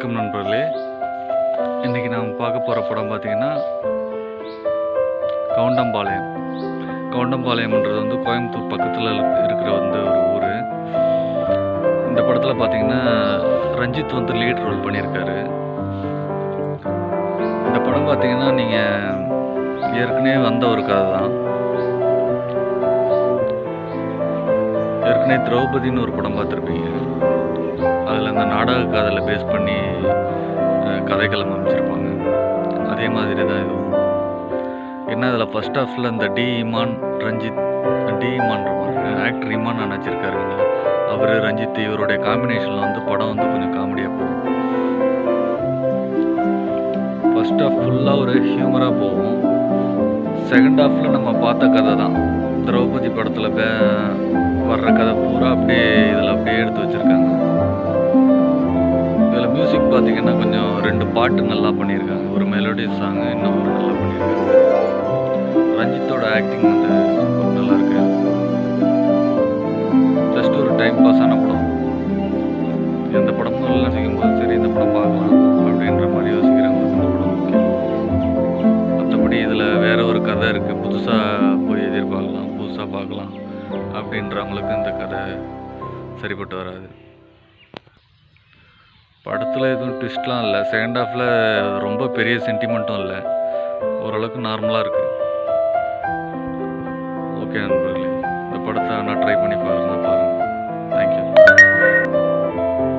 வணக்கம் நண்பர்களே. இன்றைக்கி நாம் பார்க்க போகிற படம் பார்த்திங்கன்னா கவுண்டம்பாளையம். கவுண்டம்பாளையம்ன்றது வந்து கோயம்புத்தூர் பக்கத்தில் இருக்கிற வந்து ஒரு ஊர். இந்த படத்தில் பார்த்திங்கன்னா ரஞ்சித் வந்து லீட் ரோல் பண்ணியிருக்காரு. இந்த படம் பார்த்திங்கன்னா நீங்கள் ஏற்கனவே வந்த ஒரு கதை தான். ஏற்கனவே திரௌபதின்னு ஒரு படம் பார்த்துருப்பீங்க. அதில் அந்த நாடக காதலை பேஸ் பண்ணி கதைகளை கதைக்களம் அமைச்சிருப்பாங்க. அதே மாதிரி தான் இதுவும். என்ன அதில் ஃபர்ஸ்ட் ஹாஃபில் இந்த டி இமான் ரஞ்சித் டி இமான்ற ஆக்டர் இமான் நினச்சிருக்காருங்க அவர் ரஞ்சித் இவருடைய காம்பினேஷனில் வந்து படம் வந்து கொஞ்சம் காமெடியாக போகும். ஃபஸ்ட் ஹாஃப் ஃபுல்லாக ஒரு ஹியூமராக போகும். செகண்ட் ஹாஃபில் நம்ம பார்த்த கதை தான். திரௌபதி படத்தில் வர்ற கதை பூரா அப்படியே இதில் அப்படியே எடுத்து வச்சுருக்காங்க. இதில் மியூசிக் பார்த்தீங்கன்னா கொஞ்சம் ரெண்டு பாட்டு நல்லா பண்ணியிருக்காங்க. ஒரு மெலோடி சாங் இன்னொரு நல்லா பண்ணியிருக்காங்க. ரஞ்சித்தோட ஆக்டிங் வந்து நல்லா இருக்கு. ஜஸ்ட் ஒரு டைம் பாஸ் ஆன படம். எந்த படமும் யோசிக்கும் போது சரி இந்த படம் பார்க்கலாம் அப்படின்ற மாதிரி யோசிக்கிறவங்க இந்த படம் மற்றபடி இதில் வேற ஒரு கதை இருக்குது புதுசாக போய் எதிர்பார்க்கலாம் புதுசாக பார்க்கலாம். அப்படின்றவங்களுக்கு இந்த கதை சரிப்பட்டு வராது. படத்தில் எதுவும் ட்விஸ்ட்லாம் இல்லை. செகண்ட் ஹாஃபில் ரொம்ப பெரிய சென்டிமெண்ட்டும் இல்லை. ஓரளவுக்கு நார்மலாக இருக்குது ஓகே நண்பர்களே இந்த படத்தை நான் ட்ரை பண்ணி பாருங்கள்